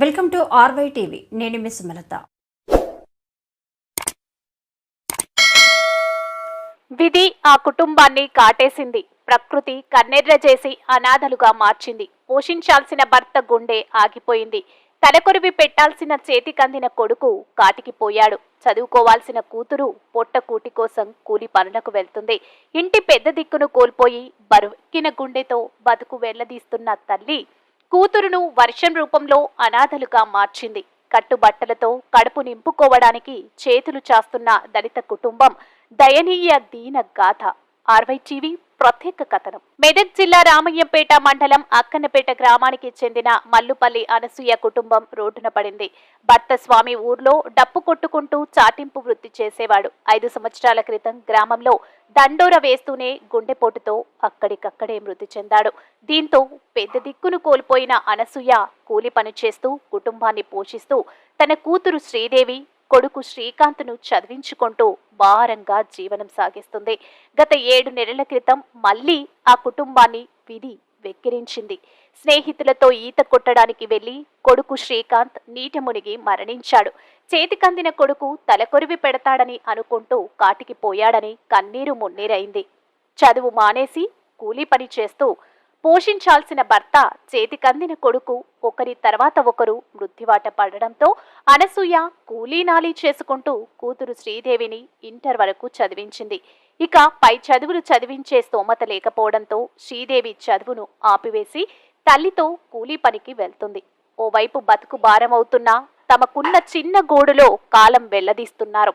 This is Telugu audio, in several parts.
Welcome to RY TV. నేను మిస్ మలత విధి ఆ కుటుంబాన్ని కాటేసింది. ప్రకృతి కన్నెర్ర చేసి అనాథలుగా మార్చింది. పోషించాల్సిన భర్త గుండె ఆగిపోయింది. తలకొరివి పెట్టాల్సిన చేతికందిన కొడుకు కాటికి పోయాడు చదువుకోవాల్సిన కూతురు పొట్ట కూటి కోసం కూలి పనులకు వెళ్తుంది. ఇంటి పెద్ద దిక్కును కోల్పోయి బరువెక్కిన గుండెతో బతుకు వెళ్ళదీస్తున్న తల్లి కూతురును వర్షం రూపంలో అనాథలుగా మార్చింది. కట్టుబట్టలతో కడుపు నింపుకోవడానికి చేతులు చాస్తున్న దళిత కుటుంబం దయనీయ దీన గాథ. ఆర్వై టీవీ ప్రత్యేక కథనం మెదక్ జిల్లా రామయ్యంపేట మండలం అక్కన్నపేట గ్రామానికి చెందిన మల్లుపల్లి అనసూయ కుటుంబం రోడ్డున పడింది. భర్త స్వామి ఊర్లో డప్పు కొట్టుకుంటూ చాటింపు వృత్తి చేసేవాడు. ఐదు సంవత్సరాల క్రితం గ్రామంలో దండోర వేస్తూనే గుండెపోటుతో అక్కడికక్కడే మృతి చెందాడు. దీంతో పెద్ద దిక్కును కోల్పోయిన అనసూయ కూలి పని చేస్తూ కుటుంబాన్ని పోషిస్తూ తన కూతురు శ్రీదేవి కొడుకు శ్రీకాంత్ను చదివించుకుంటూ భారంగా జీవనం సాగిస్తుంది. గత ఏడు నెలల క్రితం మళ్ళీ ఆ కుటుంబాన్ని విధి వెక్కిరించింది. స్నేహితులతో ఈత కొట్టడానికి వెళ్ళి కొడుకు శ్రీకాంత్ నీట మునిగి మరణించాడు. చేతికందిన కొడుకు తలకొరివి పెడతాడని అనుకుంటూ కాటికి పోయాడని కన్నీరు మున్నీరైంది. చదువు మానేసి కూలీ పని చేస్తూ పోషించాల్సిన భర్త చేతికందిన కొడుకు ఒకరి తర్వాత ఒకరు మృత్యువాట పడడంతో అనసూయ కూలీనాలీ చేసుకుంటూ కూతురు శ్రీదేవిని ఇంటర్ వరకు చదివించింది. ఇక పై చదువులు చదివించే స్తోమత లేకపోవడంతో శ్రీదేవి చదువును ఆపివేసి తల్లితో కూలీ పనికి వెళ్తుంది. ఓవైపు బతుకు భారమవుతున్నా తమకున్న చిన్న గోడులో కాలం వెల్లదీస్తున్నారు.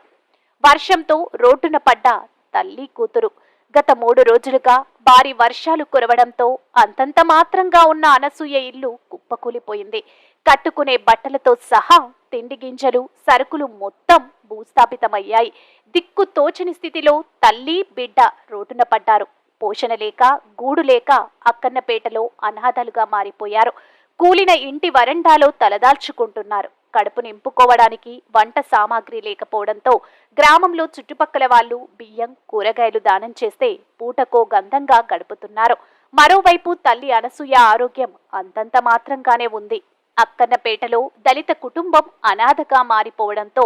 వర్షంతో రోడ్డున పడ్డ తల్లి కూతురు గత మూడు రోజులుగా భారీ వర్షాలు కురవడంతో అంతంత మాత్రంగా ఉన్న అనసూయ ఇల్లు కుప్పకూలిపోయింది. కట్టుకునే బట్టలతో సహా తిండి గింజలు సరుకులు మొత్తం భూస్థాపితమయ్యాయి. దిక్కు తోచని స్థితిలో తల్లి బిడ్డ రోడ్డున పడ్డారు. పోషణ లేక గూడు లేక అక్కన్నపేటలో అనాథలుగా మారిపోయారు. కూలిన ఇంటి వరండాలో తలదాల్చుకుంటున్నారు. కడుపు నింపుకోవడానికి వంట సామాగ్రి లేకపోవడంతో గ్రామంలో చుట్టుపక్కల వాళ్ళు బియ్యం కూరగాయలు దానం చేస్తే పూటకో గంధంగా గడుపుతున్నారు. మరోవైపు తల్లి అనసూయ ఆరోగ్యం అంతంత మాత్రంగానే ఉంది. అక్కన్నపేటలో దళిత కుటుంబం అనాథగా మారిపోవడంతో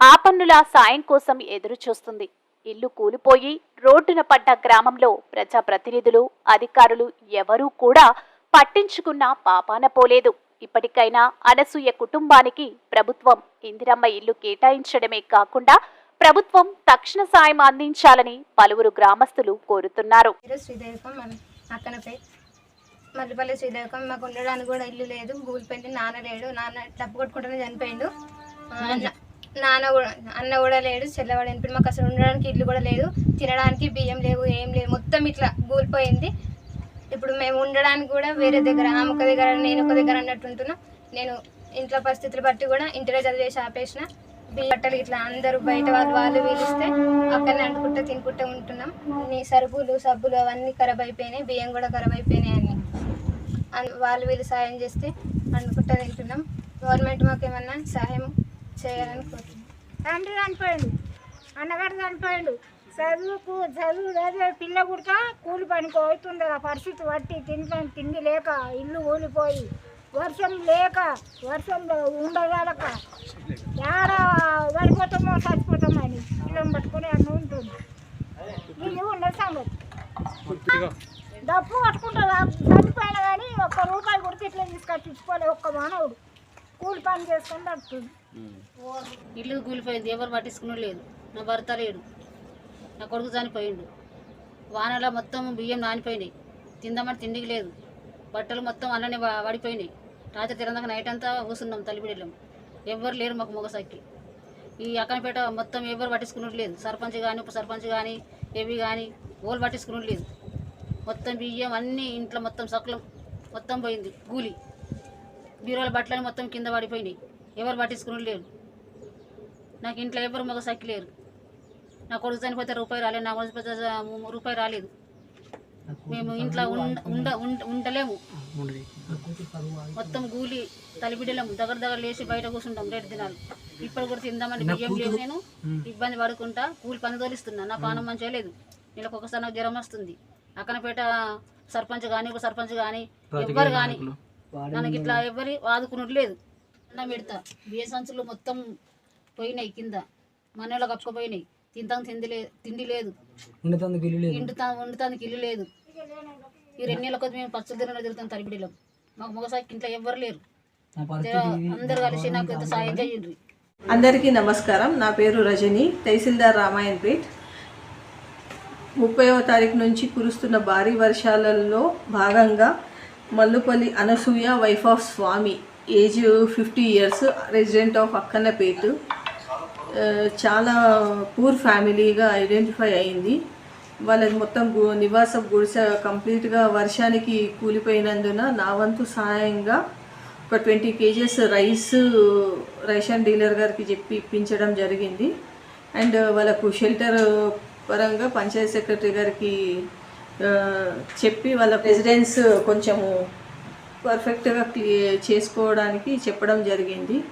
ఆపన్నుల సాయం కోసం ఎదురు చూస్తుంది ఇల్లు కూలిపోయి రోడ్డున పడ్డ గ్రామంలో ప్రజాప్రతినిధులు అధికారులు ఎవరూ కూడా పట్టించుకున్న పాపాన పోలేదు. ఇప్పటికైనా అనసూయ కుటుంబానికి ప్రభుత్వం ఇందిరమ్మ ఇల్లు కేటాయించడమే కాకుండా ప్రభుత్వం తక్షణ సాయం అందించాలని పలువురు గ్రామస్తులు కోరుతున్నారు. పేరు శ్రీదేవికం మన అక్కనపై మల్లిపల్లి శ్రీదేవికం మాకు ఉండడానికి కూడా ఇల్లు లేదు. గూగుల్ నాన్న లేడు. నాన్న డబ్బు కొట్టుకుంటూనే చనిపోయిండు. నాన్న కూడా అన్న కూడా లేడు. చెల్లవాడు చనిపోయిండు. మాకు అసలు ఉండడానికి ఇల్లు కూడా లేదు. తినడానికి బియ్యం లేవు ఏం లేవు. మొత్తం ఇట్లా కూలిపోయింది. ఇప్పుడు మేము ఉండడానికి కూడా వేరే దగ్గర ఆమె ఒక దగ్గర నేను ఒక దగ్గర అన్నట్టు ఉంటున్నా. నేను ఇంట్లో పరిస్థితులు బట్టి కూడా ఇంటిలో చదివేసి ఆపేసిన. బియ్యం బట్టలు ఇట్లా అందరూ బయట వాళ్ళు వాళ్ళు వీలిస్తే అక్కడనే అంటుకుంటూ తినుకుంటూ ఉంటున్నాం. నీ సరుకులు సబ్బులు అవన్నీ ఖరాబ్ అయిపోయినాయి బియ్యం కూడా ఖరాబ్ అయిపోయినాయి అన్ని వాళ్ళు వీళ్ళు సాయం చేస్తే అనుకుంటా తింటున్నాం. గవర్నమెంట్ మాకు ఏమన్నా సహాయం చేయాలని కోరుతున్నాం. తండ్రి చనిపోయిండు అన్నగారు చనిపోయిండు. చదువుకు చదువు అదే పిల్ల కూడా కూలి పనికి అవుతుంది ఆ పరిస్థితి బట్టి తిండి తిండి లేక ఇల్లు కూలిపోయి వర్షం లేక వర్షంలో ఉండగలక. ఏడ పడిపోతామో చచ్చిపోతామో అని పిల్లని పట్టుకొని అన్న ఉంటుంది ఇది ఉన్నది సంగతి. డబ్బు పట్టుకుంటారు? చనిపోయినా కానీ ఒక్క రూపాయి కొడితే ఇట్లా తీసుకొచ్చి ఒక్క మానవుడు. కూలి పని చేసుకొని దక్కుతుంది ఇల్లు కూలిపోయింది. ఎవరు పట్టించుకుని లేదు. నా భర్త లేడు. నా కొడుకు చనిపోయిండు. వానలో మొత్తం బియ్యం నానిపోయినాయి. తిందామని తిండికి లేదు. బట్టలు మొత్తం అన్ననే పడిపోయినాయి రాత్రి తిరందాక నైట్ అంతా కూర్చున్నాం తల్లిబిడ్డలం ఎవ్వరు లేరు మాకు మొగసాకి. ఈ అక్కనపేట మొత్తం ఎవరు పట్టించుకున్నట్టు లేదు. సర్పంచ్ కానీ ఉప సర్పంచ్ కానీ ఏవి కానీ ఓళ్ళు పట్టించుకున్నట్టు లేదు. మొత్తం బియ్యం అన్నీ ఇంట్లో మొత్తం సకలం మొత్తం పోయింది. కూలి బీరోల బట్టలని మొత్తం కింద పడిపోయినాయి. ఎవరు పట్టించుకుని లేరు. నాకు ఇంట్లో ఎవరు మగ సక్కి లేరు. నా కొడుకు చనిపోతే రూపాయి రాలేదు నా కొడుకు రూపాయి రాలేదు. మేము ఇంట్లో ఉండ ఉండ ఉండ- ఉండలేము. మొత్తం గూలి తలిబిడ్డలేము. దగ్గర దగ్గర లేచి బయట కూర్చుంటాం రేటు దినాలు. ఇప్పుడు కూడా తిందామని బియ్యం లేవు నేను. ఇబ్బంది పడుకుంటా కూలి పని తోలిస్తున్నా. నా పానం మంచిగా లేదు. నెలకు ఒకసారి నాకు జ్వరం వస్తుంది. అక్కనపేట సర్పంచ్ కానీ ఉప సర్పంచ్ కానీ ఎవ్వరు కానీ మనకి ఇట్లా ఎవరి ఆదుకున్నట్టు లేదు. అన్నం పెడతా. బియ్య సంచులు మొత్తం పోయినాయి కింద. మనలో కప్పుకపోయినాయి. తింటాం తిండి లేదు తిండి లేదు. ఉండేందుకు ఇల్లు లేదు. ఇండుతా వండుతానికి ఇల్లు లేదు. ఈ రెండు నెలల కొద్ది మేము పచ్చలు తిన తిరుగుతాం తరిపిడిలో మాకు మొగసాకి ఇంట్లో ఎవ్వరు లేరు. నా పరిస్థితి ఇది. అందరు కలిసి నాకు ఇంత సాయం చేయండి అందరికీ నమస్కారం. నా పేరు రజని తహసీల్దార్ రామాయణపేట్ ముప్పైవ తారీఖు నుంచి కురుస్తున్న భారీ వర్షాలలో భాగంగా Mallupalli Anasuya wife of Swamy age fifty years resident of Akkannapet. చాలా పూర్ ఫ్యామిలీగా ఐడెంటిఫై అయింది. వాళ్ళది మొత్తం గు- నివాసం గుడిసె కంప్లీట్గా వర్షానికి కూలిపోయినందున నా వంతు సహాయంగా ఒక twenty KGs rice ration dealer గారికి చెప్పి ఇప్పించడం జరిగింది. అండ్ వాళ్ళకు షెల్టర్ పరంగా పంచాయత్ సెక్రటరీ గారికి చెప్పి వాళ్ళ రెసిడెన్స్ కొంచెము పర్ఫెక్ట్గా క్లియర్ చేసుకోవడానికి చెప్పడం జరిగింది.